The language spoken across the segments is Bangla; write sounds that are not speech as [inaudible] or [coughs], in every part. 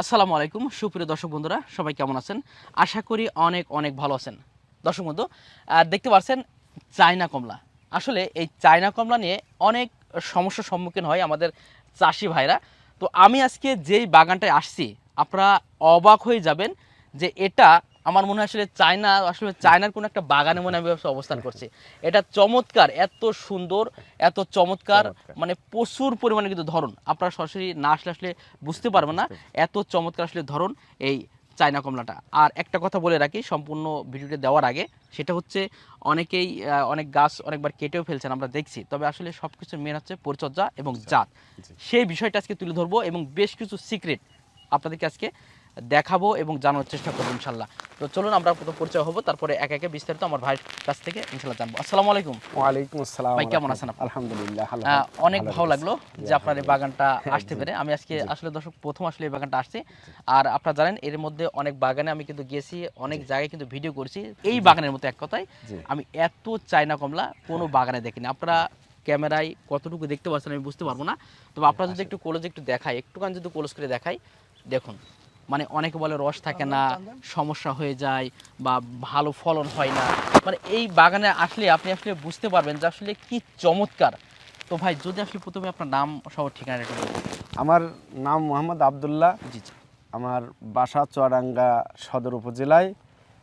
আসসালামু আলাইকুম। সুপ্রিয় দর্শক বন্ধুরা, সবাই কেমন আছেন? আশা করি অনেক অনেক ভালো আছেন। দর্শক বন্ধু দেখতে পাচ্ছেন চায়না কমলা। আসলে এই চায়না কমলা নিয়ে অনেক সমস্যার সম্মুখীন হয় আমাদের চাষি ভাইরা। তো আমি আজকে যেই বাগানটায় আসছি, আপনারা অবাক হয়ে যাবেন যে এটা আমার মনে হয় আসলে চায়না আসলে চায়নার কোনো একটা বাগানে মনে হয় আমি অবস্থান করছি। এটা চমৎকার এত সুন্দর এত চমৎকার চমৎকার। মানে প্রচুর পরিমাণে কিন্তু ধরন। আপনারা সরাসরি না আসলে আসলে বুঝতে পারবেন না এত চমৎকার আসলে ধরন এই চায়না কমলাটা। আর একটা কথা বলে রাখি সম্পূর্ণ ভিডিওটি দেওয়ার আগে সেটা হচ্ছে অনেকেই অনেক গাছ অনেকবার কেটেও ফেলছেন আমরা দেখছি। তবে আসলে সব কিছু মেন হচ্ছে পরিচর্যা এবং জাত। সেই বিষয়টা আজকে তুলে ধরবো এবং বেশ কিছু সিক্রেট আপনাদেরকে আজকে দেখাবো এবং জানার চেষ্টা করব ইনশাল্লাহ। তো চলুন আমরা প্রথম পরিচয় হব তারপরে এক একে বিস্তারিত আমার ভাইয়ের কাছ থেকে ইনশাল্লাহ জানব। আসসালামু আলাইকুম। ওয়ালাইকুম আসসালাম ভাই, কেমন আছেন আলহামদুলিল্লাহ অনেক ভালো লাগল যে আপনার এই বাগানটা আসতে পেরে। আমি আজকে আসলে দর্শক প্রথম আসলে এই বাগানটা আসছি। আর আপনারা জানেন এর মধ্যে অনেক বাগানে আমি কিন্তু গিয়েছি অনেক জায়গায় কিন্তু ভিডিও করছি। এই বাগানের মতো এক কথায় আমি এত চায়না কমলা কোনো বাগানে দেখিনি। আপনারা ক্যামেরায় কতটুকু দেখতে পাচ্ছেন আমি বুঝতে পারব না। তবে আপনারা যদি একটু ক্লোজ একটু দেখাই একটুখানি যদি ক্লোজ করে দেখাই দেখুন। মানে অনেকে বলে রস থাকে না সমস্যা হয়ে যায় বা ভালো ফলন হয় না। মানে এই বাগানে আসলে আপনি আসলে বুঝতে পারবেন যে আসলে কি চমৎকার। তো ভাই যদি আসলে প্রথমে আপনার নাম সহ ঠিকানা একটু। আমার নাম মোহাম্মদ আবদুল্লাহ। জি জি। আমার বাসা চুয়াডাঙ্গা সদর উপজেলায়।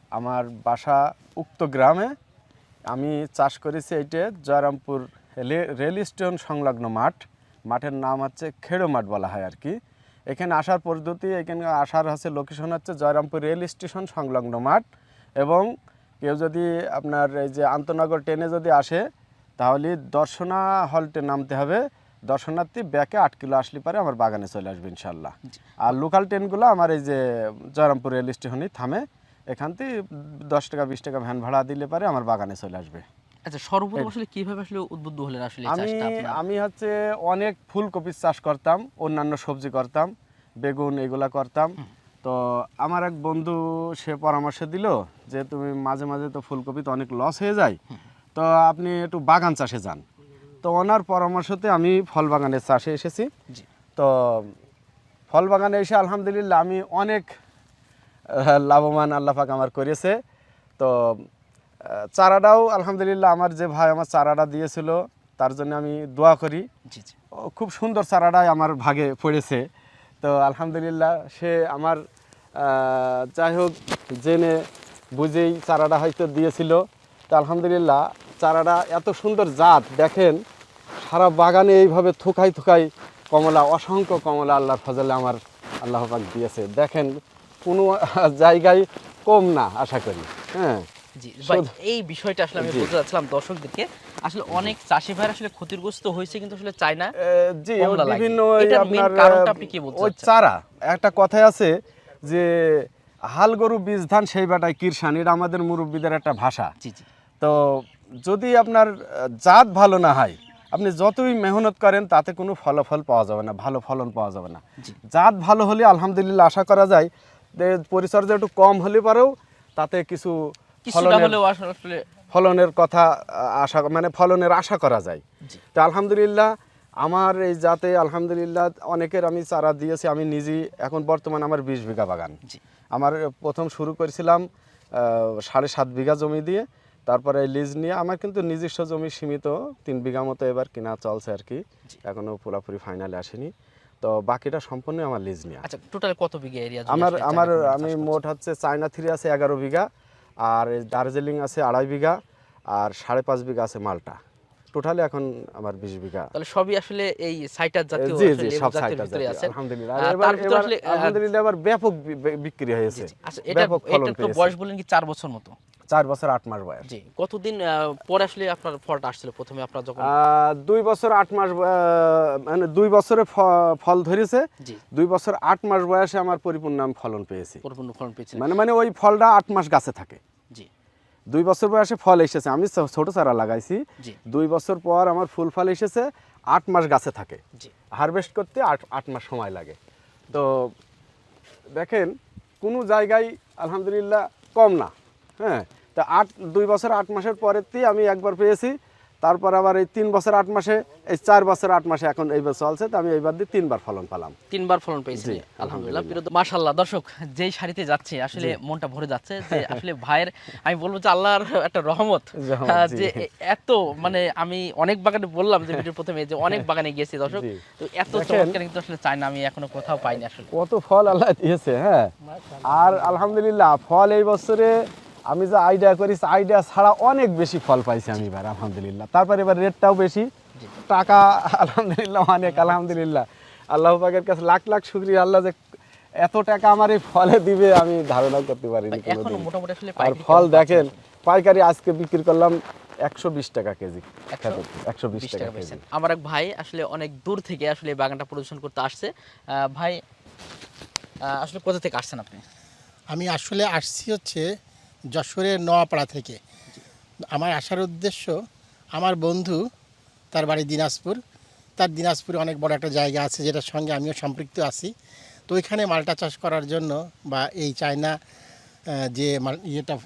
আমার বাসা উক্ত গ্রামে। আমি চাষ করেছি এইটে জয়রামপুর রে- রেল স্টেশন সংলগ্ন মাঠ। মাঠের নাম হচ্ছে খেড়ো মাঠ বলা হয় আর কি। এখানে আসার পদ্ধতি এখানে আসার হচ্ছে লোকেশন হচ্ছে জয়রামপুর রেল স্টেশন সংলগ্ন মাঠ এবং কেউ যদি আপনার এই যে আন্তনগর ট্রেনে যদি আসে তাহলে দর্শনা হলটে নামতে হবে। দর্শনার্থী ব্যাকে আট কিলো আসলে পারে আমার বাগানে চলে আসবে ইনশাল্লাহ আর লোকাল ট্রেনগুলো আমার এই যে জয়রামপুর রেল স্টেশনেই থামে। এখান থেকে দশ টাকা বিশ টাকা ভ্যান ভাড়া দিলে পারে আমার বাগানে চলে আসবে। আচ্ছা সর্বপ্রথম আসলে কীভাবে আসলে উদ্বুদ্ধ হলেন আসলে আমি আমি হচ্ছে অনেক ফুলকপির চাষ করতাম অন্যান্য সবজি করতাম বেগুন এগুলা করতাম। তো আমার এক বন্ধু সে পরামর্শ দিল যে তুমি মাঝে মাঝে তো ফুলকপিতে অনেক লস হয়ে যায়। তো আপনি একটু বাগান চাষে যান। তো ওনার পরামর্শতে আমি ফল বাগানের চাষে এসেছি। তো ফল বাগানে এসে আলহামদুলিল্লাহ আমি অনেক লাভবান আল্লাহ পাক আমার করেছে। তো চারাটাও আলহামদুলিল্লাহ আমার যে ভাই আমার চারাটা দিয়েছিল তার জন্য আমি দোয়া করি। খুব সুন্দর চারাটাই আমার ভাগে পড়েছে। তো আলহামদুলিল্লাহ সে আমার যাই হোক জেনে বুঝেই চারাটা হয়তো দিয়েছিল। তো আলহামদুলিল্লাহ চারাটা এত সুন্দর জাত দেখেন সারা বাগানে এইভাবে থুকাই থুকাই কমলা অসংখ্য কমলা আল্লাহর ফজলে আমার আল্লাহ পাক দিয়েছে। দেখেন কোনো জায়গায় কম না আশা করি। হ্যাঁ। জি ভাই এই বিষয়টা আসলে আমি বলতে চাচ্ছিলাম দর্শকদেরকে। আসলে অনেক চাষি ভাইরা আসলে ক্ষতিগ্রস্ত হয়েছে কিন্তু আসলে চায় না জি। বিভিন্ন আপনার কারণটা আপনি কি বলতে ওই চাচ্ছেন? চারা। একটা কথাই আছে যে হাল গরু বীজ ধান সেই বাটায় কীর্ষান এটা আমাদের মুরব্বীদের একটা ভাষা। জি জি। তো যদি আপনার জাত ভালো না হয় আপনি যতই মেহনত করেন তাতে কোনো ফলাফল পাওয়া যাবে না ভালো ফলন পাওয়া যাবে না। জাত ভালো হলে আলহামদুলিল্লাহ আশা করা যায় যে পরিচর্যা একটু কম হলে পারেও তাতে কিছু কিছুটা ফলনের হলেও আসলে ফলনের কথা আশা মানে ফলনের আশা করা যায়। তো আলহামদুলিল্লাহ আমার এই জাতে আলহামদুলিল্লাহ অনেকের আমি চারা দিয়েছি আমি নিজেই এখন বর্তমান আমার বিশ বিঘা বাগান। আমার প্রথম শুরু করেছিলাম সাড়ে সাত বিঘা জমি দিয়ে তারপরে লিজ নিয়ে আমার কিন্তু নিজস্ব জমি সীমিত তিন বিঘা মতো এবার কিনা চলছে আর কি। এখনও পুরোপুরি ফাইনালে আসেনি। তো বাকিটা সম্পূর্ণ আমার লিজ নিয়ে। আচ্ছা টোটাল কত বিঘা এরিয়া আমার আমার আমি মোট হচ্ছে চায়না থ্রি আছে এগারো বিঘা। আর দার্জিলিং আছে আড়াই বিঘা আর সাড়ে পাঁচ বিঘা আছে মালটা। টোটালি এখন আমার বিশ বিঘা। তাহলে সবই আসলে এই সাইটার জাতীয় জি জি সব জাতীয় আছে। আলহামদুলিল্লাহ। তার ভিতরে আসলে, আলহামদুলিল্লাহ এবার ব্যাপক বিক্রি হয়েছে। আচ্ছা এটা এটা তো বয়স বললেন কি চার বছর মতো? চার বছর আট মাস বয়স। জি কতদিন পরে আসলে আপনার ফলটা আসছিল প্রথমে আপনার যখন? আহ, দুই বছর আট মাস আহ, মানে দুই বছরে ফল ধরেছে। জি। দুই বছর আট মাস বয়সে আমার পরিপূর্ণ আমি ফলন পেয়েছি। পরিপূর্ণ ফলন পেয়েছিলেন। মানে মানে ওই ফলটা আট মাস গাছে থাকে। দুই বছর বয়সে ফল এসেছে। আমি ছোট চারা লাগাইছি। দুই বছর পর আমার ফুল ফল এসেছে। আট মাস গাছে থাকে। হারভেস্ট করতে আট আট মাস সময় লাগে। তো দেখেন কোনো জায়গায় আলহামদুলিল্লাহ কম না। হ্যাঁ তা আট দুই বছর আট মাসের পরেতেই আমি একবার পেয়েছি। তারপর আবার এই তিন বছর আট মাসে এই চার বছর আট মাসে এখন এইবার চলছে তো আমি এইবার দিয়ে তিনবার ফলন পেলাম। তিনবার ফলন পেয়েছেন? জি, আলহামদুলিল্লাহ। মাশাল্লাহ দর্শক যেই শাড়িতে যাচ্ছে আসলে মনটা ভরে যাচ্ছে যে আসলে ভাইয়ের আমি বলব যে আল্লাহর একটা রহমত। যে এত মানে আমি অনেক বাগানে বললাম যে ভিডিওর প্রথমে যে অনেক বাগানে গিয়েছি দর্শক। তো এত চমৎকার কিন্তু আসলে চাই না আমি এখনও কোথাও পাইনি আসলে। কত ফল আল্লাহ দিয়েছে হ্যাঁ। আর আলহামদুলিল্লাহ ফল এই বছরে আমি যে আইডিয়া করেছি আইডিয়া ছাড়া অনেক বেশি ফল পাইছি আমি এবার আলহামদুলিল্লাহ। তারপর এবার রেটটাও বেশি। টাকা আলহামদুলিল্লাহ অনেক আলহামদুলিল্লাহ। আল্লাহ পাকের কাছে লাখ লাখ শুক্রিয়া। আল্লাহ যে এত টাকা আমার এই ফলে দিবে আমি ধারণা করতে পারিনি আসলে আর পাইকারি ফল দেখেন পাইকারি আজকে বিক্রি করলাম একশো বিশ টাকা কেজি। একশো? বিশ টাকা আমার এক ভাই আসলে অনেক দূর থেকে আসলে এই বাগানটা প্রদর্শন করতে আসছে। আহ, ভাই আসলে কোথা থেকে আসছেন আপনি? আমি আসলে আসছি হচ্ছে যশোরের নোয়াপাড়া থেকে। আমার আসার উদ্দেশ্য আমার বন্ধু তার বাড়ি দিনাজপুর। তার দিনাজপুরে অনেক বড় একটা জায়গা আছে যেটার সঙ্গে আমিও সম্পৃক্ত আছি। তো ওইখানে মালটা চাষ করার জন্য বা এই চায়না যে মাল- ইয়েটা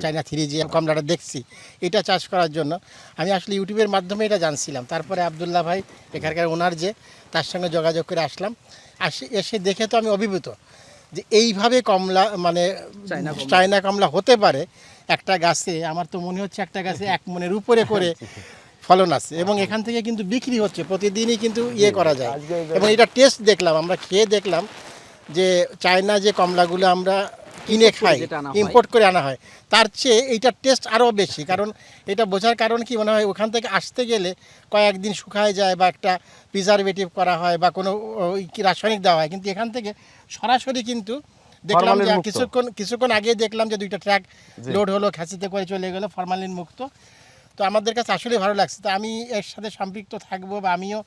চায়না থ্রি যে কমলাটা দেখছি এটা চাষ করার জন্য। আমি আসলে ইউটিউবের মাধ্যমে এটা জানছিলাম। তারপরে আবদুল্লাহ ভাই এখানকার ওনার যে তার সঙ্গে যোগাযোগ করে আসলাম। আসে এসে দেখে তো আমি অভিভূত। যে এইভাবে কমলা মানে চায়না কমলা। হতে পারে একটা গাছে আমার তো মনে হচ্ছে একটা গাছে এক মনের উপরে করে [laughs] ফলন আছে এবং এখান থেকে কিন্তু বিক্রি হচ্ছে প্রতিদিনই কিন্তু ইয়ে করা যায় এবং এটা টেস্ট দেখলাম আমরা খেয়ে দেখলাম যে চায়না যে কমলাগুলো আমরা কিনে খাই হয়। ইম্পোর্ট করে আনা হয়। তার চেয়ে এইটার টেস্ট আরও বেশি কারণ এটা বোঝার কারণ কি মনে হয় ওখান থেকে আসতে গেলে কয়েকদিন শুকায় যায় বা একটা প্রিজারভেটিভ করা হয় বা কোনো ওই কি রাসায়নিক দেওয়া হয়। কিন্তু এখান থেকে সরাসরি কিন্তু দেখলাম যে কিছুক্ষণ কিছুক্ষণ আগে দেখলাম যে দুইটা ট্র্যাক লোড হলো খাসিতে করে চলে গেলো ফরমালিন মুক্ত। তো আমাদের কাছে আসলে ভালো লাগছে। তো আমি এর সাথে সম্পৃক্ত থাকব বা আমিও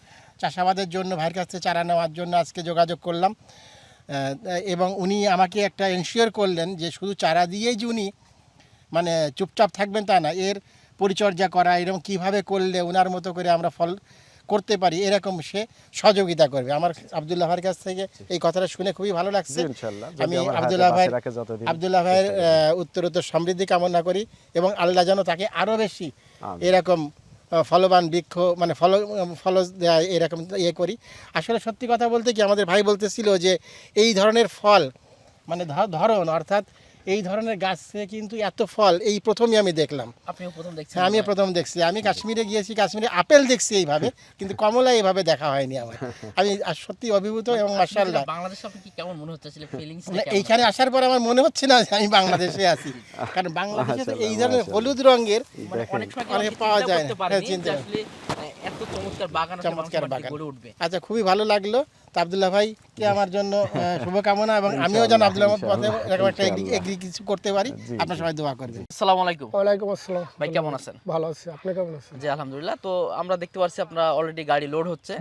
চাষাবাদের জন্য ভাইয়ের কাছ থেকে চারা নেওয়ার জন্য আজকে যোগাযোগ করলাম। এবং উনি আমাকে একটা এনশিওর করলেন যে শুধু চারা দিয়েই যে উনি মানে চুপচাপ থাকবেন তা না এর পরিচর্যা করা এরকম কীভাবে করলে ওনার মতো করে আমরা ফল করতে পারি এরকম সে সহযোগিতা করবে। আমার আবদুল্লাহ ভাইয়ের কাছ থেকে এই কথাটা শুনে খুবই ভালো লাগছে। আমি আবদুল্লাহ যতদিন আবদুল্লাহ ভাইয়ের উত্তরোত্তর সমৃদ্ধি কামনা করি এবং আল্লাহ যেন তাকে আরও বেশি এরকম ফলবান বৃক্ষ মানে ফল ফল দেয় এরকম ইয়ে করি। আসলে সত্যি কথা বলতে কি, আমাদের ভাই বলতেছিল যে এই ধরনের ফল মানে ধরন অর্থাৎ এই ধরনের গাছে কিন্তু এত ফল এই প্রথমই আমি দেখলাম। আপনিও প্রথম দেখছেন হ্যাঁ আমিও প্রথম দেখছি। আমি কাশ্মীরে গিয়েছি কাশ্মীরে আপেল দেখছি এইভাবে কিন্তু কমলা এইভাবে দেখা হয়নি আমার। আমি সত্যি অভিভূত এবং মার্শাল্লাহ বাংলাদেশে কি কেমন মনে হচ্ছে? মানে এইখানে আসার পর আমার মনে হচ্ছে না যে আমি বাংলাদেশে আছি। কারণ বাংলাদেশে তো এই ধরনের হলুদ রঙের মানে অনেক পাওয়া যায় না। হ্যাঁ, চিন্তা যে এত চমৎকার বাগান চমৎকার বাগান। আচ্ছা খুবই ভালো লাগল। তো আবদুল্লাহ ভাইকে আমার জন্য [laughs] শুভকামনা এবং আমিও যেন আবদুল্লাহ পথে এরকম একটা এগ্রি কিছু করতে পারি। আপনার সবাই দোয়া করবেন। আসসালামু আলাইকুম। ওয়ালাইকুম আসসালাম। ভাই কেমন আছেন? ভালো আছি। আপনি কেমন আছেন? জি আলহামদুলিল্লাহ। তো আমরা দেখতে পাচ্ছি আপনার অলরেডি গাড়ি লোড হচ্ছে।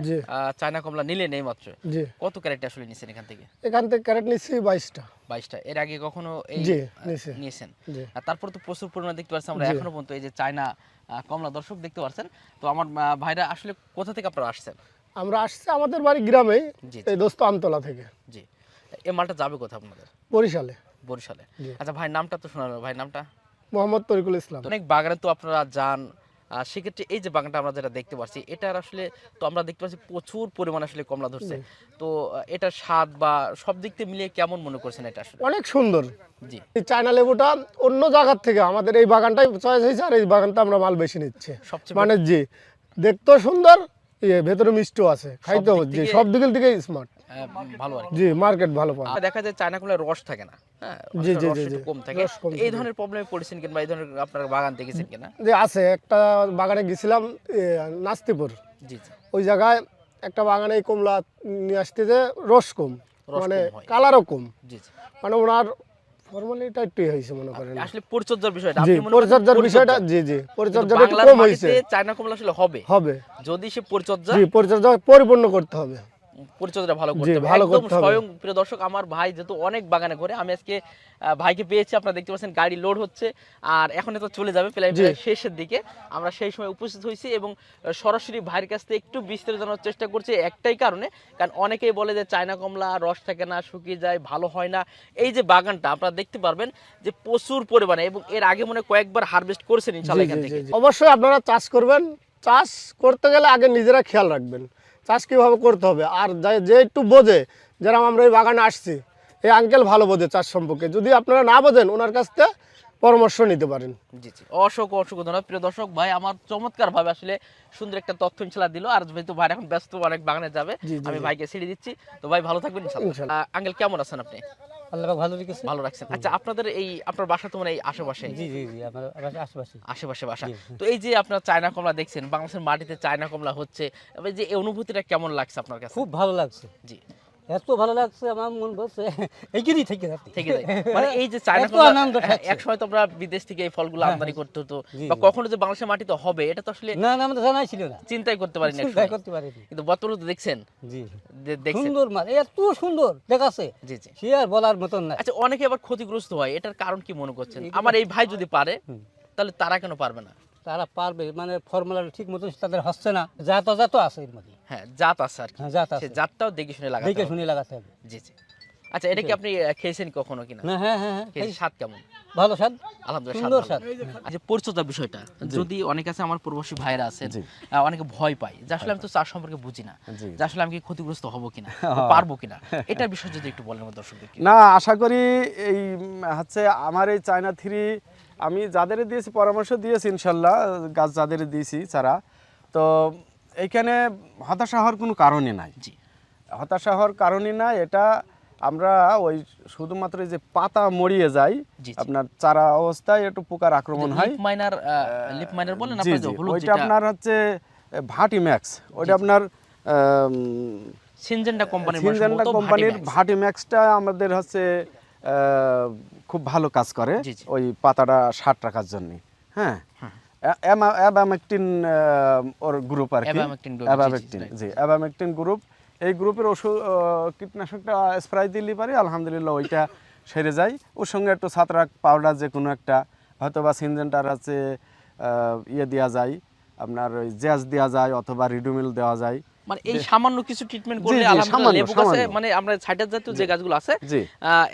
চায়না কমলা নিলে নেই মাত্র। জি। কত ক্যারেট আসলে নিছেন এখান থেকে? এখান থেকে ক্যারেট নিচ্ছি বাইশটা। বাইশটা। এর আগে কখনো এই নিছি। নিয়েছেন? আর তারপর তো প্রচুর পরিমাণে দেখতে পাচ্ছি আমরা এখনও পর্যন্ত এই যে চায়না কমলা দর্শক দেখতে পাচ্ছেন তো আমার ভাইরা আসলে কোথা থেকে আপনারা আসছেন? আমরা আসছি আমাদের বাড়ি গ্রামে এই দোস্ত আমতলা থেকে। জি। এই মালটা যাবে কোথায় আপনাদের? বরিশালে। বরিশালে। আচ্ছা ভাই নামটা তো শোনালো। ভাই নামটা? মোহাম্মদ তরিকুল ইসলাম। অনেক বাগানে তো আপনারা যান। সেক্ষেত্রে এই যে বাগানটা আমরা যেটা দেখতে পাচ্ছি এটার আসলে তো আমরা দেখতে পাচ্ছি প্রচুর পরিমাণ আসলে কমলা ধরছে। তো এটার স্বাদ বা সব দিক থেকে মিলিয়ে কেমন মনে করছেন এটা আসলে? অনেক সুন্দর। জি। এই চায়না লেবুটা অন্য জায়গার থেকে আমাদের এই বাগানটাই চয়েস হয়েছে আর এই বাগানটা আমরা মাল বেশি নিচ্ছে। সবচেয়ে মানে জি দেখতেও সুন্দর ইয়ে ভেতরে মিষ্টিও আছে দিক জি সব দিক থেকে স্মার্ট ভালো আর জি মার্কেট ভালো পান দেখা যায় চায়না রস থাকে না হ্যাঁ জি, জি, জি, কম থাকে। এই ধরনের প্রবলেমে পড়েছেন কিংবা এই ধরনের আপনার বাগান দেখেছেন কিনা? যে আছে। একটা বাগানে গেছিলাম নাস্তিপুর। জি ওই জায়গায় একটা বাগানে কমলা নিয়ে আসতে যে রস কম মানে কালারও কম। মানে ওনার ফর্মালিটা একটু ইয়ে হয়েছে মনে করেন। আসলে পরিচর্যার বিষয়টা আপনি মনে করেন পরিচর্যার বিষয়টা। জি জি পরিচর্যাটা একটু কম হয়েছে। চায়না কমলা আসলে হবে। হবে। যদি সে পরিচর্যা জি পরিচর্যা পরিপূর্ণ করতে হবে। পরিচর্যা ভালো করতে হবে। ভালো একদম স্বয়ং প্রিয় দর্শক আমার ভাই যেহেতু অনেক বাগানে করে আমি আজকে ভাইকে পেয়েছি আপনারা দেখতে পাচ্ছেন গাড়ি লোড হচ্ছে আর এখন তো চলে যাবে প্রায় শেষের দিকে। আমরা সেই সময় উপস্থিত হয়েছি এবং সরাসরি ভাইয়ের কাছ থেকে একটু বিস্তারিত জানার চেষ্টা করছি একটাই কারণে কারণ অনেকেই বলে যে চায়না কমলা রস থাকে না শুকিয়ে যায় ভালো হয় না। এই যে বাগানটা আপনারা দেখতে পারবেন যে প্রচুর পরিমাণে এবং এর আগে মনে কয়েকবার হারভেস্ট করেছেন ইনশাল্লাহ এখান থেকে। অবশ্যই আপনারা চাষ করবেন। চাষ করতে গেলে আগে নিজেরা খেয়াল রাখবেন। চাষ কীভাবে করতে হবে? আর যে- একটু বোঝে যেরকম আমরা এই বাগানে আসছি এই আঙ্কেল ভালো বোঝে চাষ সম্পর্কে। যদি আপনারা না বোঝেন ওনার কাছ থেকে পরামর্শ নিতে পারেন। জি জি। অসংখ্য অসংখ্য ধন্যবাদ। প্রিয় দর্শক ভাই আমার চমৎকার ভাবে আসলে সুন্দর একটা তথ্য ইনশাল্লাহ দিল। আর যেহেতু ভাই এখন ব্যস্ত অনেক বাগানে যাবে আমি। ভাইকে ছেড়ে দিচ্ছি। তো ভাই ভালো থাকবেন ইনশাল্লাহ। আঙ্কেল কেমন আছেন আপনি? আল্লাহ ভালো রেখেছে। ভালো রাখছেন আচ্ছা আপনাদের এই আপনার বাসা তো মানে এই আশেপাশে? জি জি জি আমার আশেপাশে। আশেপাশে বাসা। তো এই যে আপনার চায়না কমলা দেখছেন বাংলাদেশের মাটিতে চায়না কমলা হচ্ছে এবার যে এই অনুভূতিটা কেমন লাগছে আপনার কাছে? খুব ভালো লাগছে। জি। এত ভালো লাগছে আমার মন বলছে এইখানেই থেকে যাচ্ছে থেকে যায় মানে এই যে চায়না আনন্দ হ্যাঁ, এক সময় তো আমরা বিদেশ থেকে এই ফলগুলো হ্যাঁ, আমদানি করতে হতো। বা কখনো যে বাংলাদেশের মাটিতে হবে এটা তো আসলে না না আমাদের জানাই ছিল না। চিন্তাই করতে পারিনি এক চিন্তাই করতে পারিনি। কিন্তু বর্তমানে তো দেখছেন। জি। দেখছেন। সুন্দর মাল এত সুন্দর দেখাচ্ছে। জি জি। সে আর বলার মতন না আচ্ছা অনেকে আবার ক্ষতিগ্রস্ত হয় এটার কারণ কি মনে করছেন? আমার এই ভাই যদি পারে তাহলে তারা কেন পারবে না? তারা পারবে মানে ফর্মুলা ঠিক মতো তাদের হচ্ছে না জাত অজাত আছে এর মধ্যে। হ্যাঁ জাত আছে আর কি। হ্যাঁ জাত আছে। জাতটাও দেখে শুনে লাগাতে দেখে শুনে লাগাতে হবে। জি জি। আচ্ছা এটা কি আপনি খেয়েছেন কখনো কিনা? হ্যাঁ হ্যাঁ হ্যাঁ খেয়েছি। স্বাদ কেমন? ভালো স্বাদ। আলহামদুলিল্লাহ সুন্দর স্বাদ। আচ্ছা পরিচর্যার বিষয়টা যদি অনেক আছে আমার প্রবাসী ভাইরা আছেন অনেকে ভয় পায় যে আসলে আমি তো চাষ সম্পর্কে বুঝি না। যে আসলে আমি কি ক্ষতিগ্রস্ত হব কিনা [laughs] পারব কিনা। [laughs] এটার বিষয়ে যদি একটু বলেন আমার দর্শকদেরকে। না আশা করি এই হচ্ছে আমার এই চায়না থ্রি আমি যাদের দিয়েছি পরামর্শ দিয়েছি ইনশাল্লাহ গাছ যাদের দিয়েছি চারা তো এইখানে হতাশা হওয়ার কোনো কারণই নাই। জি। হতাশা হওয়ার কারণই নাই এটা আমরা ওই শুধুমাত্র যে পাতা মরিয়ে যায়। আপনার চারা অবস্থায় একটু পোকার আক্রমণ হয়। মাইনার লিপ মাইনার বলেন ওইটা আপনার হচ্ছে ভাটি ম্যাক্স। ওইটা আপনার সিনজেন্ডা কোম্পানির সিনজেন্ডা কোম্পানির ভাটিম্যাক্স। ভাটি ম্যাক্সটা আমাদের হচ্ছে খুব ভালো কাজ করে। ওই পাতাটা সার রাখার জন্য হ্যাঁ? অ্যাবামেকটিন ওর গ্রুপ আর কি। অ্যাবামেকটিন জি অ্যাবামেকটিন গ্রুপ এই গ্রুপের ওষুধ কীটনাশকটা স্প্রে দিলে পারি আলহামদুলিল্লাহ ওইটা সেরে যায়। ওর সঙ্গে একটু সাতরাক পাউডার যে কোনো একটা হয়তো বা সিনজেন্টার আছে ইয়ে দেওয়া যায় আপনার ওই জ্যাজ দেওয়া যায় অথবা রিডুমিল দেওয়া যায়। মানে এই সামান্য কিছু ট্রিটমেন্ট করলে আলহামদুলিল্লাহ লেবু গাছে মানে আমরা সাইডার জাতীয় যে গাছগুলো আছে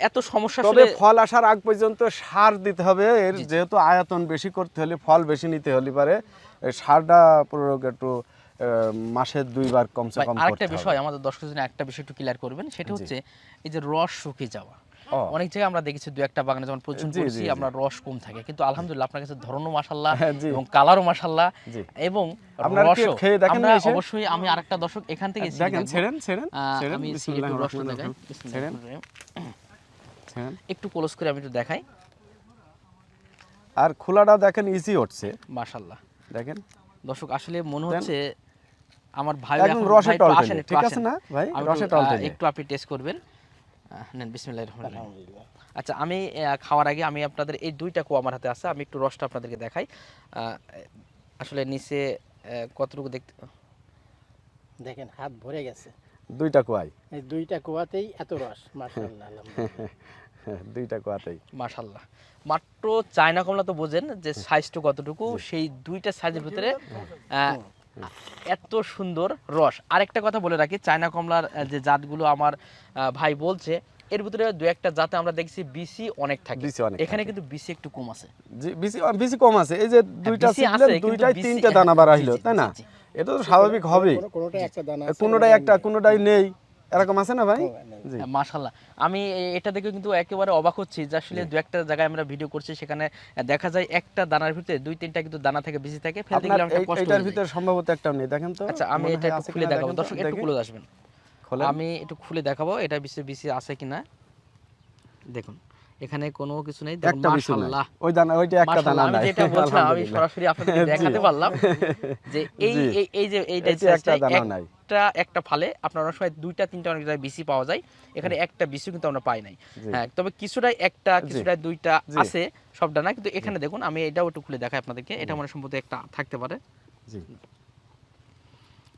এত সমস্যা তবে ফল আসার আগ পর্যন্ত সার দিতে হবে। এর যেহেতু আয়তন বেশি করতে হলে ফল বেশি নিতে হলে পারে। সারটা প্রয়োগ একটু মাসে দুইবার কমসে কম আরেকটা বিষয় আমাদের দর্শক জন্য একটা বিষয় একটু ক্লিয়ার করবেন সেটা হচ্ছে এই যে রস শুকিয়ে যাওয়া। অনেক জায়গায় আমরা দেখেছি দু একটা বাগানে যখন জি, করেছি আমরা রস কম থাকে। কিন্তু আলহামদুলিল্লাহ আপনার কাছে ধরনও মাসাল্লাহ হ্যাঁ, এবং কালারও মাসাল্লাহ জি। এবং রসও। আমরা অবশ্যই আমি আরেকটা দর্শক এখান থেকে দেখেন ছেড়েন ছেড়েন আমি একটু রসটা দেখাই। ক্লোজ করে আমি একটু দেখাই। আর খোলাটা দেখেন ইজি উঠছে মাশাল্লাহ দেখেন। দর্শক আসলে মনে হচ্ছে আমার ভাই একদম রসে টলটলে, ঠিক আছে না ভাই? রসে টলটলে। একটু আপনি টেস্ট করবেন। নেন বিসমিল্লাহির রহমানির রহিম। আচ্ছা আমি খাওয়ার আগে আমি আপনাদের এই দুইটা কো আমার হাতে আছে আমি একটু রসটা আপনাদেরকে দেখাই। আসলে নিচে কতটুকু দেখতে দেখেন হাত ভরে গেছে। দুইটা কোয়াই? এই দুইটা কুয়াতেই এত রস মাশাআল্লাহ [laughs] দুইটা কুয়াতেই। মাশাল্লাহ মাত্র চায়না কমলা তো বোঝেন যে সাইজটা কতটুকু সেই দুইটা সাইজের ভিতরে আহ, এত সুন্দর রস। আরেকটা কথা বলে রাখি চায়না কমলার যে জাতগুলো আমার ভাই বলছে এর ভিতরে দু একটা জাতে আমরা দেখছি বিসি অনেক থাকে। বিসি অনেক এখানে কিন্তু বিসি একটু কম আছে। জি বিসি বেশি কম আছে। এই যে দুইটা বিসি ছিটলেন, আছে, কিন্তু দুইটাই তিনটা দানা বার জি, তাই না। এটা তো স্বাভাবিক হবেই। কোনোটা একটা দানা আছে, কোনোটাই একটা কোনোটাই নেই। এরকম আছে না ভাই? মাশাল্লাহ আমি এটা দেখে কিন্তু একেবারে অবাক হচ্ছি যে আসলে দু একটা জায়গায় আমরা ভিডিও করছি সেখানে দেখা যায় একটা দানার ভিতরে দুই তিনটা কিন্তু দানা থেকে বেশি থাকে ফেলতে গেলে অনেকটা কষ্ট এইটার হয়ে ভিতরে সম্ভবত একটা নেই দেখেন তো। আচ্ছা আমি এটা একটু খুলে দেখাবো। দর্শক একটু খুলে আসবেন। আমি একটু খুলে দেখাবো এটা বিসি বিসি আছে কিনা। দেখুন। এখানে কোনো কিছু নেই। একটা বিছু নাই। মাশাআল্লাহ ওই দানা ওইটা একটা দানা আমি নাই। যেটা বলছিলাম আমি সরাসরি আপনাদের [laughs] দেখাতে পারলাম যে [laughs] এই এই- যে এইটা একটা size-টাই নাই। একটা একটা ফালে আপনার অনেক সময় দুইটা তিনটা অনেক জায়গায় বিসি পাওয়া যায়। এখানে একটা বিসি কিন্তু আমরা পাই নাই। হ্যাঁ তবে কিছুটাই একটা। কিছুটাই দুইটা আছে সবটা না কিন্তু এখানে দেখুন আমি এটাও একটু খুলে দেখাই আপনাদেরকে। এটা মানে সম্ভবত একটা থাকতে পারে। জি।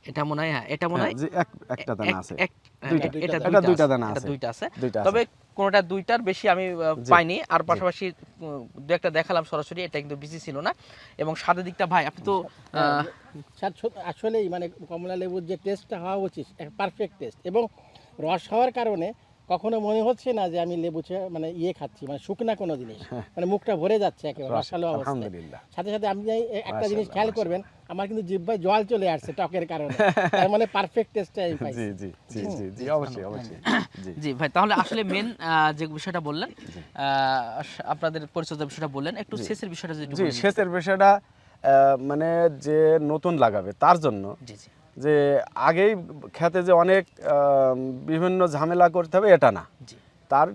এটা মনে হয় হ্যাঁ এটা মনে হয় হ্যাঁ, একটা দানা আছে। হ্যাঁ, দুইটা। এটা দুইটা দানা আছে। দুইটা আছে। তবে কোনোটা দুইটার বেশি আমি পাইনি। আর পাশাপাশি দু একটা দেখালাম সরাসরি এটা কিন্তু বেশি ছিল না। এবং স্বাদের দিকটা ভাই আপনি তো আসলেই মানে কমলা লেবুর যে টেস্টটা হওয়া উচিত পারফেক্ট টেস্ট এবং রস হওয়ার কারণে কখনো মনে হচ্ছে না যে আমি লেবু মানে ইয়ে খাচ্ছি মানে শুকনা কোনো জিনিস। মানে মুখটা ভরে যাচ্ছে একেবারে রসালো আলহামদুলিল্লাহ। সাথে সাথে আপনি একটা জিনিস খেয়াল করবেন আমার কিন্তু জিব্বায় জল চলে আসছে টকের কারণে। তার মানে পারফেক্ট টেস্টটা আমি জি পাইছি জি জি জি জি অবশ্যই অবশ্যই। [coughs] জি। ভাই তাহলে আসলে মেন যে বিষয়টা বললেন আহ, আপনাদের পরিচর্যার বিষয়টা বললেন একটু সেচের বিষয়টা যদি জি। সেচের বিষয়টা আহ, মানে যে নতুন লাগাবে তার জন্য জি জি। যে আগেই খেতে যে অনেক বিভিন্ন ঝামেলা করতে হবে এটা না। তার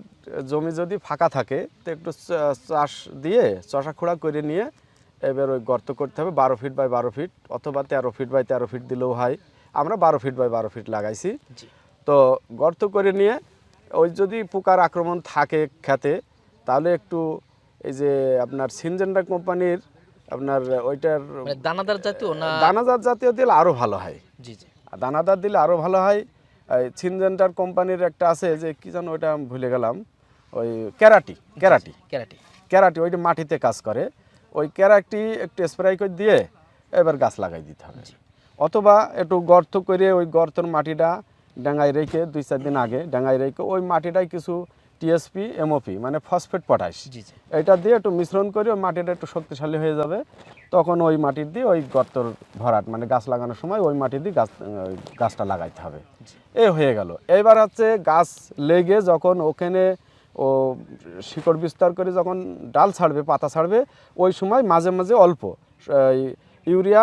জমি যদি ফাঁকা থাকে তো একটু চাষ দিয়ে চষা খোড়া করে নিয়ে এবার ওই গর্ত করতে হবে বারো ফিট বাই বারো ফিট অথবা তেরো ফিট বাই তেরো ফিট দিলেও হয়। আমরা বারো ফিট বাই বারো ফিট লাগাইছি। তো গর্ত করে নিয়ে ওই যদি পোকার আক্রমণ থাকে খেতে তাহলে একটু এই যে আপনার সিনজেন্ডা কোম্পানির আপনার ওইটার মানে দানাদার জাতীয় না দানাদার জাতীয় দিলে আরও ভালো হয়। জি জি। আর দানাদার দিলে আরও ভালো হয়। এই সিনজেন্টার কোম্পানির একটা আছে যে কি জানো ওইটা আমি ভুলে গেলাম। ওই ক্যারাটি ক্যারাটি ক্যারাটি ক্যারাটি ওইটা মাটিতে কাজ করে। ওই ক্যারাটি একটু স্প্রে করে দিয়ে এবার গাছ লাগাই দিতে হবে। অথবা একটু গর্ত করে ওই গর্তর মাটিটা ডাঙায় রেখে দুই চার দিন আগে ডাঙায় রেখে ওই মাটিটায় কিছু টিএসপি এমওপি মানে ফসফেট পটাশ এটা দিয়ে একটু মিশ্রণ করে ওই মাটিটা একটু শক্তিশালী হয়ে যাবে। তখন ওই মাটির দিয়ে ওই গর্তর ভরাট মানে গাছ লাগানোর সময় ওই মাটি দিয়ে গাছ গাছটা লাগাইতে হবে। এ হয়ে গেল। এবার হচ্ছে গাছ লেগে যখন ওখানে ও শিকড় বিস্তার করে যখন ডাল ছাড়বে পাতা ছাড়বে ওই সময় মাঝে মাঝে অল্প ইউরিয়া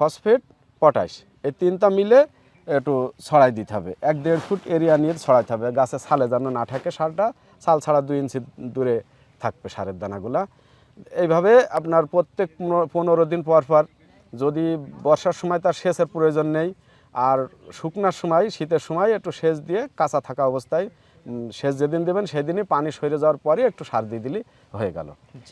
ফসফেট পটাশ এই তিনটা মিলে একটু ছড়াই দিতে হবে। এক দেড় ফুট এরিয়া নিয়ে ছড়াইতে হবে। গাছে ছালে যেন না থাকে সারটা ছাল ছাড়া দুই ইঞ্চি দূরে থাকবে সারের দানাগুলা। এইভাবে আপনার প্রত্যেক পনেরো- দিন পর পর যদি বর্ষার সময় তার সেচের প্রয়োজন নেই আর শুকনার সময় শীতের সময় একটু সেচ দিয়ে কাঁচা থাকা অবস্থায় সেচ যেদিন দেবেন সেদিনই পানি সরে যাওয়ার পরে একটু সার দিয়ে দিলে হয়ে গেল।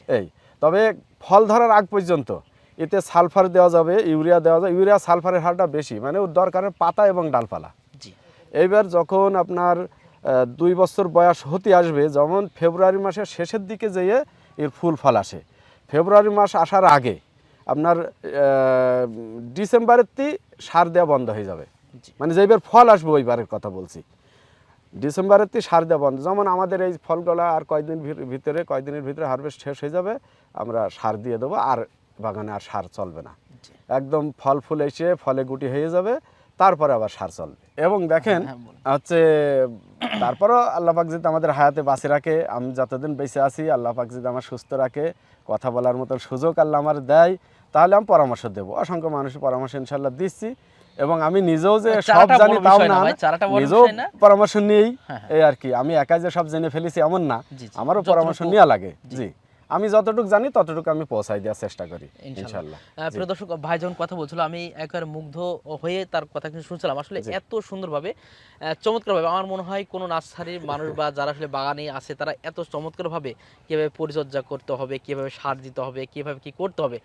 এই তবে ফল ধরার আগ পর্যন্ত এতে সালফার দেওয়া যাবে ইউরিয়া দেওয়া যাবে। ইউরিয়া সালফারের হারটা বেশি মানে ওর দরকারের পাতা এবং ডালপালা। এইবার যখন আপনার দুই বছর বয়স হতে আসবে যেমন ফেব্রুয়ারি মাসের শেষের দিকে যেয়ে এর ফুল ফল আসে। ফেব্রুয়ারি মাস আসার আগে আপনার ডিসেম্বরের তি সার দেওয়া বন্ধ হয়ে যাবে। মানে যেবার ফল আসবে ওইবারের কথা বলছি। ডিসেম্বরের তি সার দেওয়া বন্ধ। যেমন আমাদের এই ফলগুলো আর কয়দিন ভিতরে কয়দিনের ভিতরে হারভেস্ট শেষ হয়ে যাবে আমরা সার দিয়ে দেবো। আর বাগানে আর সার চলবে না। একদম ফল ফুল এসে ফলে গুটি হয়ে যাবে তারপরে আবার সার চলবে। এবং দেখেন হ্যাঁ, হচ্ছে তারপরও আল্লাহ পাক যদি আমাদের হায়াতে বাঁচে রাখে আমি যতদিন বেঁচে আছি আল্লাহ পাক যদি আমার সুস্থ রাখে কথা বলার মতো সুযোগ আল্লাহ আমার দেয় তাহলে আমি পরামর্শ দেবো। অসংখ্য মানুষের পরামর্শ ইনশাল্লাহ দিচ্ছি। এবং আমি নিজেও যে সব জানি তাও না নিজেও পরামর্শ নিয়েই হ্যাঁ, হ্যাঁ। এই আর কি। আমি একাই যে সব জেনে ফেলেছি এমন না। আমারও পরামর্শ নেওয়া লাগে। জি। আমি যতটুকু জানি ততটুকু আমি পৌঁছাই দেওয়ার চেষ্টা করি ইনশাল্লাহ। প্রিয় দর্শক ভাই যখন কথা বলছিল আমি একবার মুগ্ধ হয়ে তার কথা কিন্তু শুনছিলাম। আসলে এত সুন্দরভাবে চমৎকারভাবে আমার মনে হয় কোনো নার্সারির মানুষ বা যারা আসলে বাগানে আছে তারা এত চমৎকারভাবে কীভাবে পরিচর্যা করতে হবে কীভাবে সার দিতে হবে কীভাবে কি করতে হবে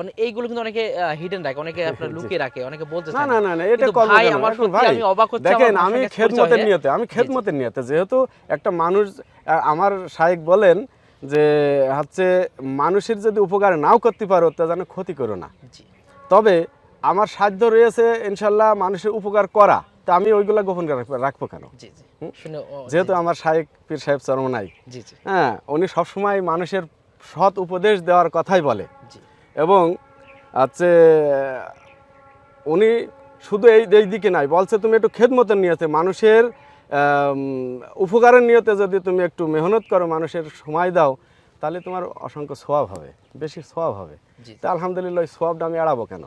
মানে এইগুলো কিন্তু অনেকে হিডেন রাখে অনেকে আপনার। লুকিয়ে রাখে অনেকে বলতে না না না। এটা ভাই আমার সত্যি ভাই, আমি অবাক হচ্ছি দেখেন আমি খেদমতের নিয়তে আমি। খেদমতের নিয়তে যেহেতু একটা মানুষ আমার শায়েক বলেন যে হচ্ছে মানুষের যদি উপকার নাও করতে পারো তা যেন ক্ষতি করো না। তবে আমার সাধ্য রয়েছে ইনশাল্লাহ মানুষের উপকার করা তা আমি ওইগুলা গোপন রাখবো- কেন? যেহেতু আমার শায়েক পীর সাহেব চরমনাই। জি জি। হ্যাঁ উনি সবসময় মানুষের সৎ উপদেশ দেওয়ার কথাই বলে। এবং হচ্ছে উনি শুধু এই দিকে নাই বলছে তুমি একটু খেদমতের নিয়তে মানুষের উপকারের নিয়তে যদি তুমি একটু মেহনত করো মানুষের সময় দাও তাহলে তোমার অসংখ্য সোয়াব হবে বেশি সোয়াব হবে। তা আলহামদুলিল্লাহ ওই সোয়াবটা আমি এড়াবো কেন?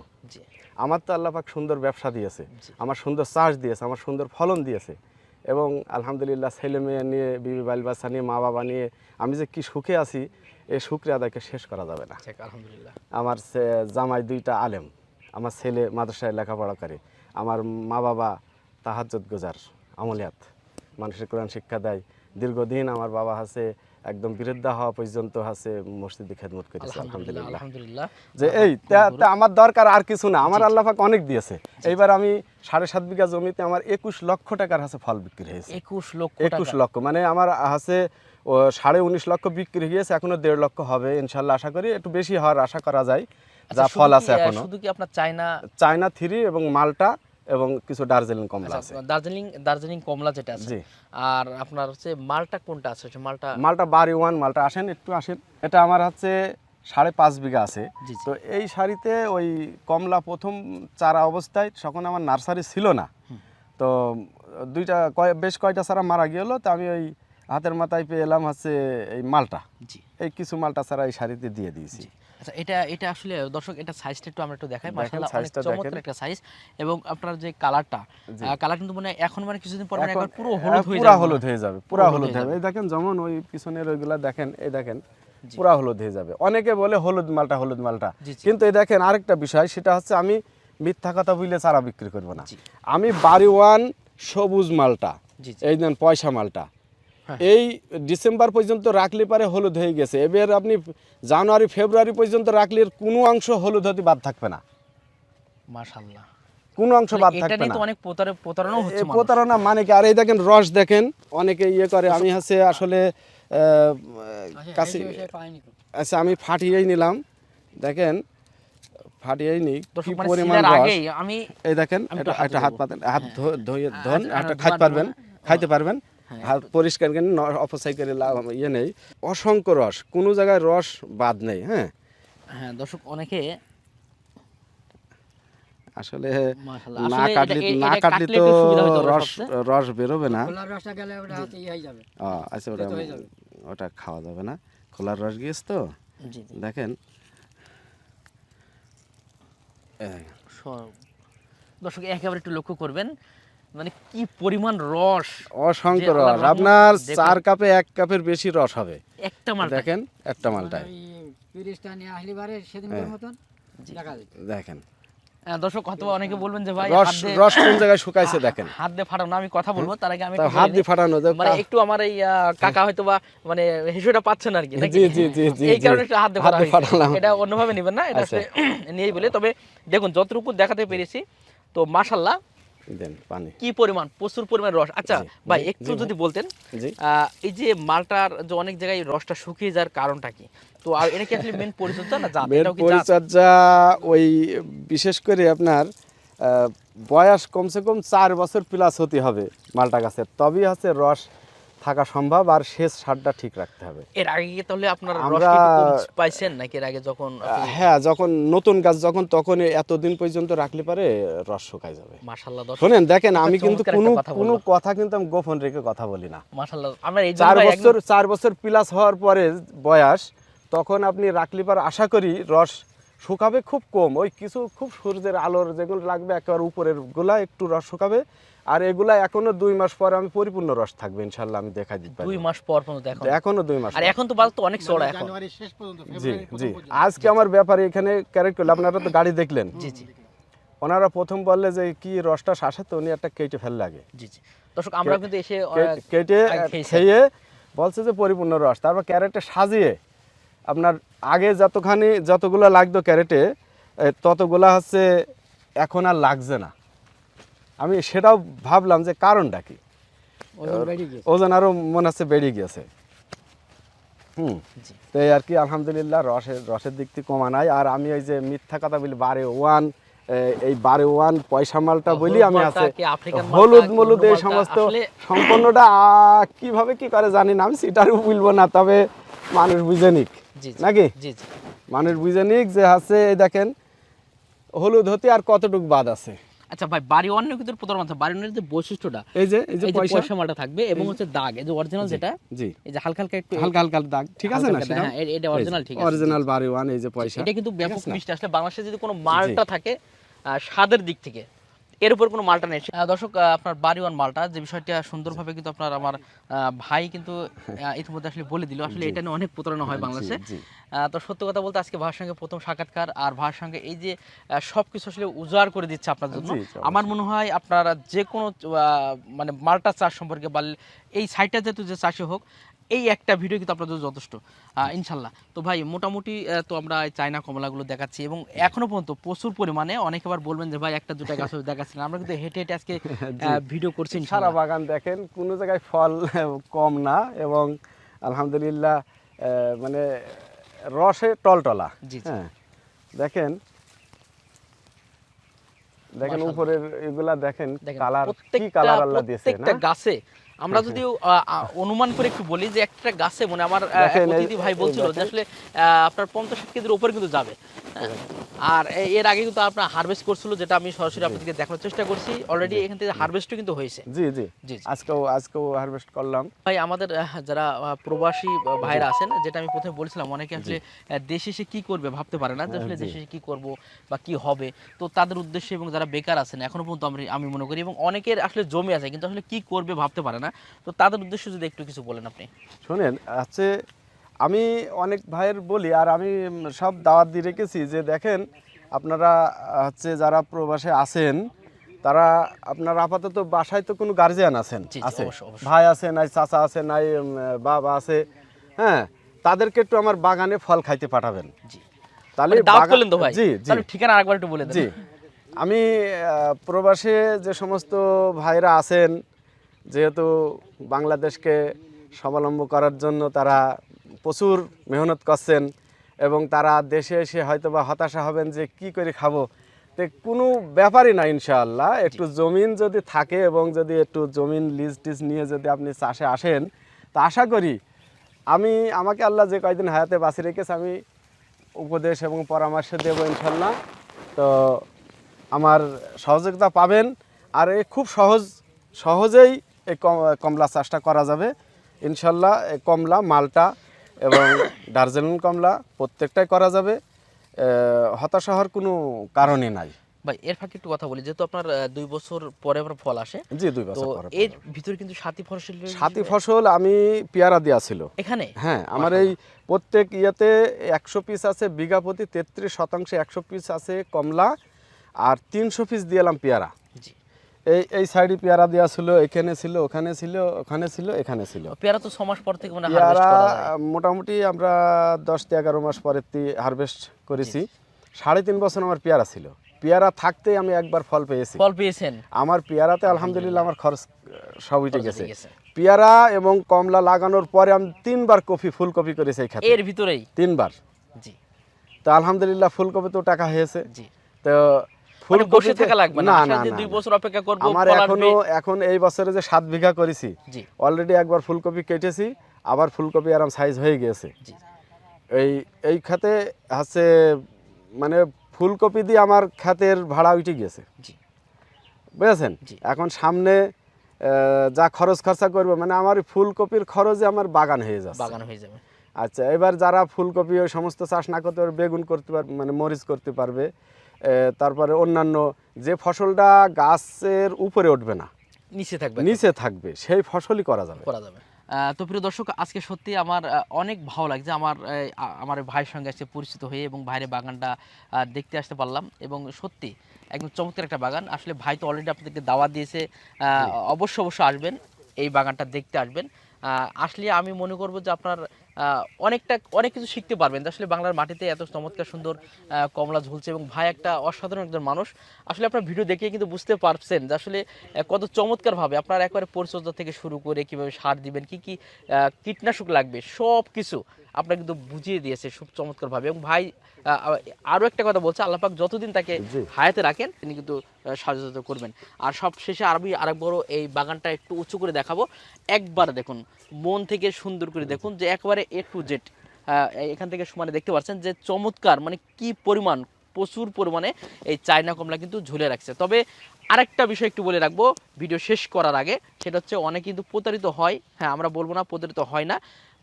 আমার তো আল্লাহ পাক সুন্দর ব্যবসা দিয়েছে আমার সুন্দর চাষ দিয়েছে আমার সুন্দর ফলন দিয়েছে এবং আলহামদুলিল্লাহ ছেলে মেয়ে নিয়ে বিবি বাল বাচ্চা নিয়ে মা বাবা নিয়ে আমি যে কি সুখে আছি এই সুখরে আদায়কে শেষ করা যাবে না। আলহামদুলিল্লাহ। আমার জামাই দুইটা আলেম আমার ছেলে মাদ্রাসায় লেখাপড়া করে আমার মা বাবা তাহাজ্জত গুজার আমলিয়াত। মানুষের কোরআন শিক্ষা দেয়। দীর্ঘদিন আমার বাবা আছে একদম বৃদ্ধা হওয়া পর্যন্ত আছে মসজিদে খেদমত করেছি আলহামদুলিল্লাহ যে এই আমার দরকার আর কিছু না আমার আল্লাহ পাক অনেক দিয়েছে। এইবার আমি সাড়ে সাত বিঘা জমিতে আমার একুশ লক্ষ টাকার হাতে ফল বিক্রি হয়েছে। একুশ লক্ষ একুশ লক্ষ মানে আমার ও সাড়ে উনিশ লক্ষ বিক্রি হয়েছে এখনও দেড় লক্ষ হবে ইনশাল্লাহ আশা করি একটু বেশি হওয়ার আশা করা যায় আচ্ছা, যা ফল আছে এখনও। শুধু কি আপনার চায়না? চায়না থ্রি এবং মালটা এবং কিছু দার্জিলিং কমলা আছে। আচ্ছা, দার্জিলিং দার্জিলিং কমলা যেটা আছে আর আপনার হচ্ছে মালটা কোনটা আছে? মালটা মালটা বাড়ি ওয়ান মালটা আসেন একটু আসেন। এটা আমার হচ্ছে সাড়ে পাঁচ বিঘা আছে। তো এই শাড়িতে ওই কমলা প্রথম চারা অবস্থায় তখন আমার নার্সারি ছিল না। তো দুইটা কয় বেশ কয়টা চারা মারা গেল তো আমি ওই হাতের মাথায় পেয়ে এলাম হচ্ছে এই মালটা। জি। এই কিছু মালটা চারা এই শাড়িতে দিয়ে দিয়েছি। আচ্ছা এটা এটা আসলে দর্শক এটা সাইজটা একটু আমরা একটু দেখাই। মাশাআল্লাহ অনেক চমৎকার একটা সাইজ এবং আপনার যে কালারটা কালার কিন্তু মানে এখন মানে কিছুদিন পর মানে একবার পুরো হলুদ হয়ে পুরা যাবে হলুদ হয়ে। যাবে পুরো হলুদ হয়ে হবে এই দেখেন যেমন ওই পিছনের ওইগুলা দেখেন এই দেখেন পুরা হলুদ হয়ে যাবে। অনেকে বলে হলুদ মালটা হলুদ মালটা। কিন্তু এই দেখেন আরেকটা বিষয় সেটা হচ্ছে আমি মিথ্যা কথা বলে চারা বিক্রি করব না। আমি বাড়ি ওয়ান সবুজ মালটা। এই দেন পয়সা মালটা। এই ডিসেম্বর পর্যন্ত রাখলে পারে হলুদ হয়ে গেছে। এবার আপনি জানুয়ারি ফেব্রুয়ারি পর্যন্ত রাখলে কোনো অংশ হলুদ হতে বাদ থাকবে না। মাশাআল্লাহ। কোনো অংশ বাদ মানে থাকবে না। অনেক প্রতারে- প্রতারণাও হচ্ছে প্রতারণা মানে কি? আর এই দেখেন রস দেখেন অনেকে ইয়ে করে আমি হচ্ছে আসলে আহ, কাছে আচ্ছা আমি ফাটিয়েই নিলাম। দেখেন ফাটিয়েই নি কি মানে পরিমাণ রস। আমি এই দেখেন এটা একটা হাত পাতেন হাত ধো- ধুয়ে ধন আচ্ছা, হ্যাঁ, খাইতে পারবেন খাইতে পারবেন। হ্যাঁ, হাত পরিষ্কার করে ন- অপচয় করে লাভ ইয়ে নেই। অসংখ্য রস কোনো জায়গায় রস বাদ নেই হ্যাঁ? হ্যাঁ দর্শক অনেকে আসলে না কাটলে না কাটলে তো রস রস বেরোবে না। হয়ে আচ্ছা ওটা হয়ে। ওটা খাওয়া যাবে না। খোলার রস গিয়েছে তো? দেখেন। এই, দর্শক একেবারে একটু লক্ষ্য করবেন মানে কি পরিমাণ রস? অসংখ্য রস। আপনার চার কাপে এক কাপের বেশি রস হবে। একটা মাল দেখেন একটা মালটায়। তিরিশটা নিয়ে আসলে বারে সেদিন হ্যাঁ। মতন দেখেন। দর্শক হয়তো অনেকে বলবেন যে ভাই রস হাত দিয়ে- রস কোন জায়গায় শুকাইছে দেখেন। হাত দিয়ে ফাটানো আমি কথা বলব তার আগে আমি হাত দিয়ে ফাটানো মানে একটু আমার এই কাকা হয়তো বা মানে হেসুটা পাচ্ছেন আর কি নাকি? জি, জি, জি, জি, এই কারণে একটু হাত দিয়ে। ফাটালাম। এটা অন্যভাবে নেবেন না এটা আচ্ছা। [clears throat] নিয়েই বলে। তবে দেখুন যতটুকু দেখাতে পেরেছি তো মাশাল্লাহ দেন পানি। কি পরিমাণ? প্রচুর পরিমাণ রস। আচ্ছা ভাই একটু যদি বলতেন এই যে মালটার যে অনেক জায়গায় রসটা শুকিয়ে যাওয়ার কারণটা কি? তো আর এটা কি আসলে মেন পরিচর্যা না জাত? এটাও কি পরিচর্যা ওই বিশেষ করে আপনার আহ, বয়স কমসে কম চার বছর প্লাস হতে হবে মালটা গাছের। তবেই হচ্ছে রস থাকা সম্ভব আর শেষ সারটা ঠিক রাখতে হবে। এর আগে কি তাহলে আপনার রস আমরা- পাইছেন নাকি এর আগে যখন হ্যাঁ যখন নতুন গাছ যখন তখন এতদিন পর্যন্ত রাখলে পারে রস শুকায় যাবে। দর্শক শোনেন দেখেন আমি কিন্তু কোনো কোনো কথা কিন্তু আমি গোপন রেখে কথা বলি না। মাশাল্লাহ আমরা এই চার বছর চার বছর প্লাস হওয়ার পরে বয়স তখন আপনি রাখলে পর আশা করি রস শুকাবে খুব কম। ওই কিছু খুব সূর্যের আলোর যেগুলো লাগবে একেবারে উপরেরগুলা একটু রস শুকাবে। আর এগুলা এখনও দুই মাস পর আমি পরিপূর্ণ রস থাকবে ইনশাল্লাহ আমি দেখা দিতে দুই মাস পর পর্যন্ত এখন। এখনও দুই মাস আর এখন তো বাজার তো অনেক চড়া এখন। জানুয়ারি শেষ পর্যন্ত জি জি। আজকে আমার ব্যাপারে এখানে ক্যারেক্ট করলে আপনারা তো গাড়ি দেখলেন। জি জি। ওনারা প্রথম বললে যে কি রসটা শ্বাসে তো উনি একটা কেটে ফেল লাগে জি জি। দর্শক আমরা কিন্তু এসে কেটে খেয়ে বলছে যে পরিপূর্ণ রস। তারপর ক্যারেটে সাজিয়ে আপনার আগে যতখানি যতগুলো লাগতো ক্যারেটে ততগুলা হচ্ছে এখন আর লাগছে না। আমি সেটাও ভাবলাম যে কারণটা কি? ওজন আরও মনে হচ্ছে বেড়ে গিয়েছে। হুম। তো আর কি আলহামদুলিল্লাহ রসের রসের দিক থেকে কমা নাই। আর আমি ওই যে মিথ্যা কথা বলি বারে ওয়ান এই বারে ওয়ান পয়সা মালটা বলি আমি হলুদ আছে। হলুদ মলুদ এই সমস্ত সম্পূর্ণটা কীভাবে কি করে জানি না আমি সেটারও বলব না তবে মানুষ বুঝে নিক। নাকি? মানুষ বুঝে নিক যে আছে এই দেখেন হলুদ হতে আর কতটুকু বাদ আছে। আচ্ছা ভাই বাড়ি অন্য কিন্তু প্রধান কথা বাড়ি অন্যের যে বৈশিষ্ট্যটা। এই যে এই যে পয়সা। মাটা মালটা থাকবে এবং হচ্ছে দাগ এই যে অরিজিনাল যেটা জি। এই যে হালকা হালকা একটু হালকা হালকা দাগ ঠিক আছে না হালকা, হ্যাঁ, এটা অরিজিনাল ঠিক আছে। অরিজিনাল বাড়ি ওয়ান এই যে পয়সা এটা কিন্তু ব্যাপক মিষ্টি আসলে বাংলাদেশে যদি কোনো মালটা থাকে স্বাদের দিক থেকে এর উপর কোনো মালটা নেই। দর্শক আপনার বাড়িওয়ান মালটা যে বিষয়টা সুন্দরভাবে কিন্তু আপনার আমার ভাই কিন্তু ইতিমধ্যে আসলে বলে দিল। আসলে এটা নিয়ে অনেক প্রতারণা হয় বাংলাদেশে। তো সত্য কথা বলতে আজকে ভাইয়ের সঙ্গে প্রথম সাক্ষাৎকার আর ভাইয়ের সঙ্গে এই যে সব কিছু আসলে উজাড় করে দিচ্ছে আপনার জন্য। আমার মনে হয় আপনারা যে কোনো আহ, মানে মালটা চাষ সম্পর্কে বা এই সাইটটা যেহেতু যে চাষি হোক এই একটা ভিডিও কিন্তু আপনাদের যথেষ্ট। ইনশাল্লাহ। তো ভাই মোটামুটি তো আমরা চায়না কমলাগুলো দেখাচ্ছি এবং এখনও পর্যন্ত প্রচুর পরিমাণে অনেকে আবার বলবেন যে ভাই একটা দুটা গাছ দেখাচ্ছেন আমরা কিন্তু হেঁটে হেঁটে আজকে [laughs] ভিডিও করছি সারা বাগান দেখেন কোনো জায়গায় ফল কম না এবং আলহামদুলিল্লাহ মানে রসে টলটলা। হ্যাঁ দেখেন। দেখেন উপরের এগুলা দেখেন দেখেন, কালার কি কালার আল্লাহ দিয়েছে না? প্রত্যেকটা গাছে আমরা যদি আহ, আহ, অনুমান করে একটু বলি যে একটা গাছে মানে আমার অতিথি ভাই বলছিল যে আসলে আহ, আপনার পঞ্চাশ ষাট কেজির উপরে কিন্তু যাবে হ্যাঁ। আর এর আগে কিন্তু আপনার হারভেস্ট করছিল যেটা আমি সরাসরি আপনাদেরকে দেখানোর চেষ্টা করছি। অলরেডি এখান থেকে হারভেস্টও কিন্তু হয়েছে। জি জি। জি। আজকেও আজকেও হারভেস্ট করলাম। ভাই আমাদের যারা প্রবাসী ভাইরা আছেন যেটা আমি প্রথমে বলছিলাম অনেকে আসলে দেশে এসে কি করবে ভাবতে পারে না যে আসলে দেশে এসে কি করব বা কি হবে। তো তাদের উদ্দেশ্যে এবং যারা বেকার আছেন এখনও পর্যন্ত আমি আমি মনে করি এবং অনেকের আসলে জমি আছে কিন্তু আসলে কি করবে ভাবতে পারে না। তো তাদের উদ্দেশ্যে যদি একটু কিছু বলেন আপনি। শোনেন আছে আমি অনেক ভাইয়ের বলি আর আমি সব দাওয়াত দিয়ে রেখেছি যে দেখেন আপনারা হচ্ছে যারা প্রবাসে আছেন তারা আপনার আপাতত বাসায় তো কোনো গার্জিয়ান আছেন আছে। ভাই আছে নাই চাচা আছে নাই বাবা আছে হ্যাঁ? তাদেরকে একটু আমার বাগানে ফল খাইতে পাঠাবেন। তাহলে মানে জি জি। ঠিকানা আরেকবার একটু বলে জি। আমি প্রবাসে যে সমস্ত ভাইরা আছেন যেহেতু বাংলাদেশকে স্বাবলম্ব করার জন্য তারা প্রচুর মেহনত করছেন এবং তারা দেশে এসে হয়তো বা হতাশা হবেন যে কি করে খাব। তো কোনো ব্যাপারই না ইনশাআল্লাহ। একটু জমিন যদি থাকে এবং যদি একটু জমিন লিজ টিজ নিয়ে যদি আপনি চাষে আসেন তা আশা করি আমি আমাকে আল্লাহ যে কয়দিন হায়াতে বাঁচি রেখেছে আমি উপদেশ এবং পরামর্শ দেবো ইনশাল্লাহ তো আমার সহযোগিতা পাবেন। আর এই খুব সহজ সহজেই এই কমলা চাষটা করা যাবে। ইনশাল্লাহ এই কমলা মালটা এবং দার্জিলিং কমলা প্রত্যেকটাই করা যাবে। হতাশা হওয়ার কোনো কারণই নাই। ভাই এর ফাঁকে একটু কথা বলি যেহেতু আপনার দুই বছর পরে আবার ফল আসে জি দুই বছর পরে এর ভিতরে কিন্তু সাথী ফসল সাথী ফসল আমি পেয়ারা দেওয়া ছিল। এখানে? হ্যাঁ আমার এই প্রত্যেক ইয়াতে একশো পিস আছে বিঘা প্রতি তেত্রিশ শতাংশে একশো পিস আছে কমলা আর তিনশো পিস দিয়েলাম পেয়ারা। এই এই সাইডে পেয়ারা দেওয়া ছিল এখানে ছিল ওখানে ছিল ওখানে ছিল এখানে ছিল। পেয়ারা তো ছ মাস পর থেকে মানে হারভেস্ট পেয়ারা করা মোটামুটি আমরা দশ থেকে এগারো মাস পরে হারভেস্ট করেছি। সাড়ে তিন বছর আমার পেয়ারা ছিল। পেয়ারা থাকতেই আমি একবার ফল পেয়েছি। ফল পেয়েছেন? আমার পেয়ারাতে আলহামদুলিল্লাহ। আমার খরচ সব উঠে গেছে। উঠে গেছে। পেয়ারা এবং কমলা লাগানোর পরে আমি তিনবার কপি ফুলকপি করেছি এই খাতে এর ভিতরেই? তিনবার। জি। তো আলহামদুলিল্লাহ ফুলকপি তো টাকা হয়েছে। জি। তো মানে বসে থাকা লাগবে না। দুই বছর অপেক্ষা করব আমার এখনও এখন এই বছরে যে সাত বিঘা করেছি অলরেডি একবার ফুলকপি কেটেছি আবার ফুলকপি আরাম সাইজ হয়ে গিয়েছে। জি। এই এই খাতে হচ্ছে মানে ফুলকপি দিয়ে আমার খাতের ভাড়া উঠে গেছে বুঝেছেন? এখন সামনে আহ, যা খরচ খরচা করবে মানে আমার ফুলকপির খরচে আমার বাগান হয়ে যাচ্ছে। বাগান হয়ে যাবে। আচ্ছা এবার যারা ফুলকপি ওই সমস্ত চাষ না করতে পারবে বেগুন করতে পারবে মানে মরিচ করতে পারবে তারপরে অন্যান্য যে ফসলটা গাছের উপরে উঠবে না নিচে থাকবে। নিচে থাকবে সেই ফসলই করা যাবে। করা যাবে। তো প্রিয় দর্শক আজকে সত্যি আমার অনেক ভালো লাগছে। আমার আমার ভাইয়ের সঙ্গে আজকে পরিচিত হয়ে এবং ভাইয়ের বাগানটা দেখতে আসতে পারলাম এবং সত্যি একদম চমৎকার একটা বাগান। আসলে ভাই তো অলরেডি আপনাদেরকে দাওয়া দিয়েছে অবশ্য অবশ্য আসবেন এই বাগানটা দেখতে আসবেন। আসলে আমি মনে করব যে আপনার অনেকটা অনেক কিছু শিখতে পারবেন। আসলে বাংলার মাটিতে এত চমৎকার সুন্দর কমলা ঝুলছে এবং ভাই একটা অসাধারণ একজন মানুষ। আসলে আপনার ভিডিও দেখে কিন্তু বুঝতে পারছেন যে আসলে কত চমৎকারভাবে আপনার একবারে পরিচর্যা থেকে শুরু করে কীভাবে সার দিবেন কি কি কীটনাশক লাগবে সব কিছু আপনার কিন্তু বুঝিয়ে দিয়েছে খুব চমৎকারভাবে। এবং ভাই আহ, আরও একটা কথা বলছে আল্লাপাক যতদিন তাকে। হায়াতে রাখেন তিনি কিন্তু আহ, করবেন। আর সব শেষে আরবি বড় এই বাগানটা একটু উঁচু করে দেখাবো। একবার দেখুন মন থেকে সুন্দর করে দেখুন যে একবারে এ টু জেড এখান থেকে সমানে দেখতে পাচ্ছেন যে চমৎকার মানে কি পরিমাণ প্রচুর পরিমাণে এই চায়না কমলা কিন্তু ঝুলে রাখছে। তবে আরেকটা বিষয় একটু বলে রাখব ভিডিও শেষ করার আগে সেটা হচ্ছে অনেক কিন্তু প্রতারিত হয়। হ্যাঁ আমরা বলব না প্রতারিত হয় না।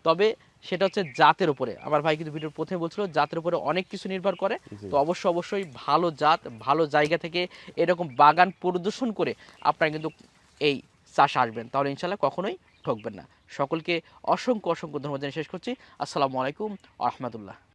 তবে সেটা হচ্ছে জাতের উপরে। আমার ভাই কিন্তু ভিডিওর প্রথমে বলছিল জাতের উপরে অনেক কিছু নির্ভর করে। তো অবশ্যই অবশ্যই ভালো জাত ভালো জায়গা থেকে এরকম বাগান প্রদর্শন করে আপনারা কিন্তু এই চাষ আসবেন। তাহলে ইনশাল্লাহ কখনোই ঠকবেন না। সকলকে অসংখ্য অসংখ্য ধন্যবাদ জানিয়ে শেষ করছি। আসসালামু আলাইকুম আহমতুল্লাহ